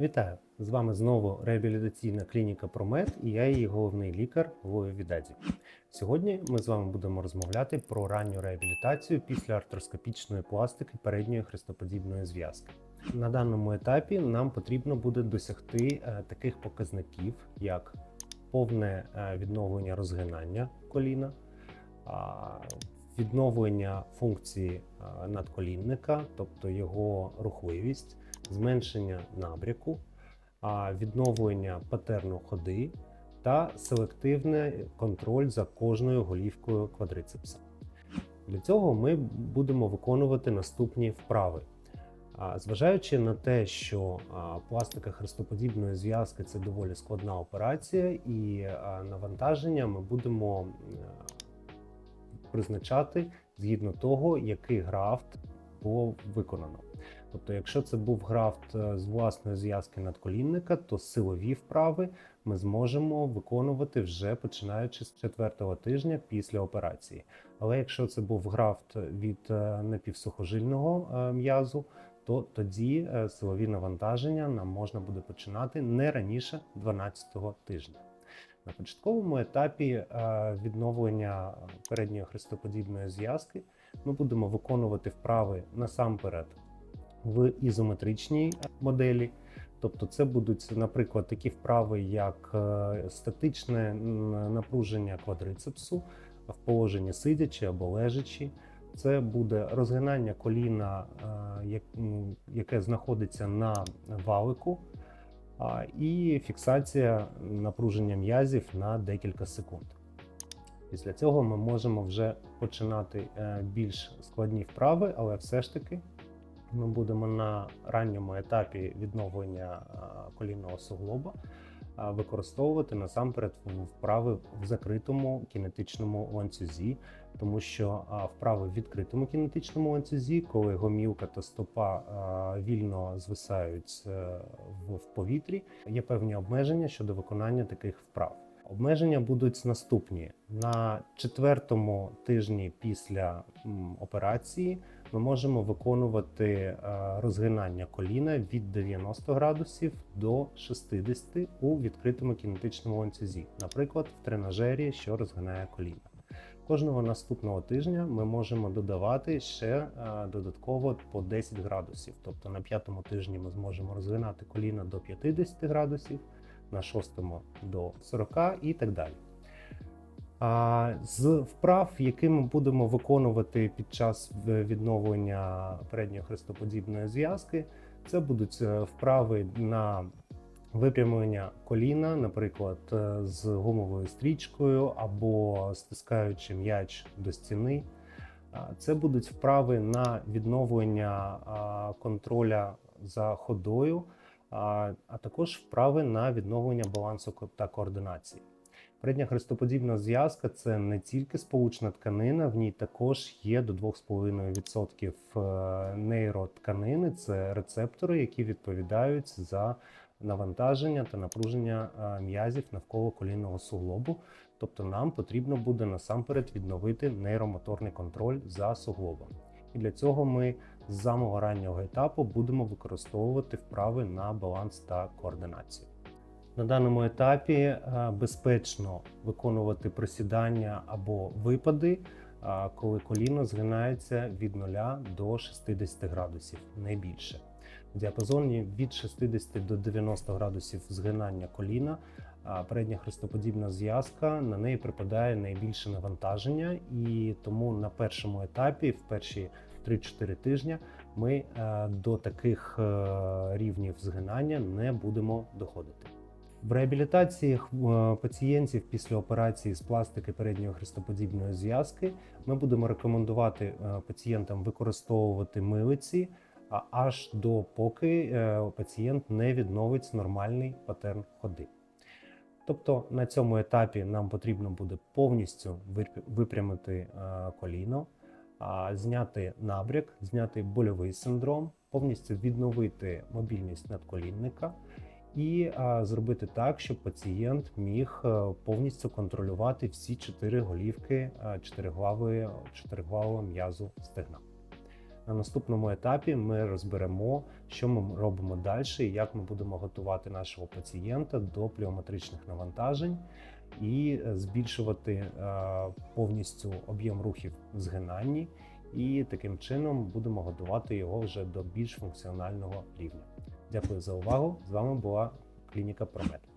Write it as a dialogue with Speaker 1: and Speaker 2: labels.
Speaker 1: Вітаю! З вами знову реабілітаційна клініка Промед і я її головний лікар Вою Відаді. Сьогодні ми з вами будемо розмовляти про ранню реабілітацію після артроскопічної пластики передньої хрестоподібної зв'язки. На даному етапі нам потрібно буде досягти е, таких показників, як повне е, відновлення розгинання коліна, відновлення функції е, надколінника, тобто його рухливість, зменшення набряку, відновлення патерну ходи та селективний контроль за кожною голівкою квадрицепса. Для цього ми будемо виконувати наступні вправи. Зважаючи на те, що пластика хрестоподібної зв'язки це доволі складна операція, і навантаження ми будемо призначати згідно того, який графт було виконано. Тобто, якщо це був графт е, з власної зв'язки надколінника, то силові вправи ми зможемо виконувати вже починаючи з четвертого тижня після операції. Але якщо це був графт від е, напівсухожильного е, м'язу, то тоді силові навантаження нам можна буде починати не раніше 12-го тижня. На початковому етапі відновлення передньої хрестоподібної зв'язки ми будемо виконувати вправи насамперед в ізометричній моделі. Тобто, це будуть, наприклад, такі вправи, як е, статичне напруження квадрицепсу в положенні сидячи або лежачи. Це буде розгинання коліна, е, яке знаходиться на валику, і фіксація напруження м'язів на декілька секунд. Після цього ми можемо вже починати е, більш складні вправи, але все ж таки ми будемо на ранньому етапі відновлення е, колінного суглоба е, використовувати насамперед вправи в закритому кінетичному ланцюзі, тому що е, вправи в відкритому кінетичному ланцюзі, коли гомілка та стопа вільно звисають в повітрі, є певні обмеження щодо виконання таких вправ. Обмеження будуть наступні на четвертому тижні після операції. Ми можемо виконувати е, розгинання коліна від 90 градусів до 60 у відкритому кінетичному ланцюзі, наприклад, в тренажері, що розгинає коліна. Кожного наступного тижня ми можемо додавати ще е, додатково по 10 градусів. Тобто на п'ятому тижні ми зможемо розгинати коліна до 50 градусів, на шостому до 40 і так далі. З вправ, які ми будемо виконувати під час відновлення передньої хрестоподібної зв'язки, це будуть е, вправи на випрямлення коліна, наприклад, е, з гумовою стрічкою або стискаючи м'яч до стіни. Це будуть вправи на відновлення контроля за ходою, а також вправи на відновлення балансу та координації. Передня хрестоподібна зв'язка це не тільки сполучна тканина, в ній також є до 2,5% е, нейротканини, це рецептори, які відповідають за навантаження та напруження е, м'язів навколо колінного суглобу. Тобто нам потрібно буде насамперед відновити нейромоторний контроль за суглобом. І для цього ми з самого раннього етапу будемо використовувати вправи на баланс та координацію. На даному етапі е, безпечно виконувати присідання або випади, е, коли коліно згинається від 0 до 60 градусів, не більше. В діапазоні від 60 до 90 градусів згинання коліна передня хрестоподібна зв'язка на неї припадає найбільше навантаження, і тому на першому етапі, в перші 3-4 тижня, ми е, до таких рівнів згинання не будемо доходити. В реабілітації е, пацієнтів після операції з пластики передньої хрестоподібної зв'язки ми будемо рекомендувати е, пацієнтам використовувати милиці аж до поки е, пацієнт не відновить нормальний патерн ходи. Тобто на цьому етапі нам потрібно буде повністю випрямити коліно, зняти набряк, зняти больовий синдром, повністю відновити мобільність надколінника і зробити так, щоб пацієнт міг е, повністю контролювати всі чотири голівки е, чотириглавої, чотириглавого м'язу стегна. На наступному етапі ми розберемо, що ми робимо далі, і як ми будемо готувати нашого пацієнта до пліометричних навантажень і е, збільшувати е, повністю об'єм рухів в згинанні, і таким чином будемо готувати його вже до більш функціонального рівня. Дякую за увагу. З вами була клініка Промет.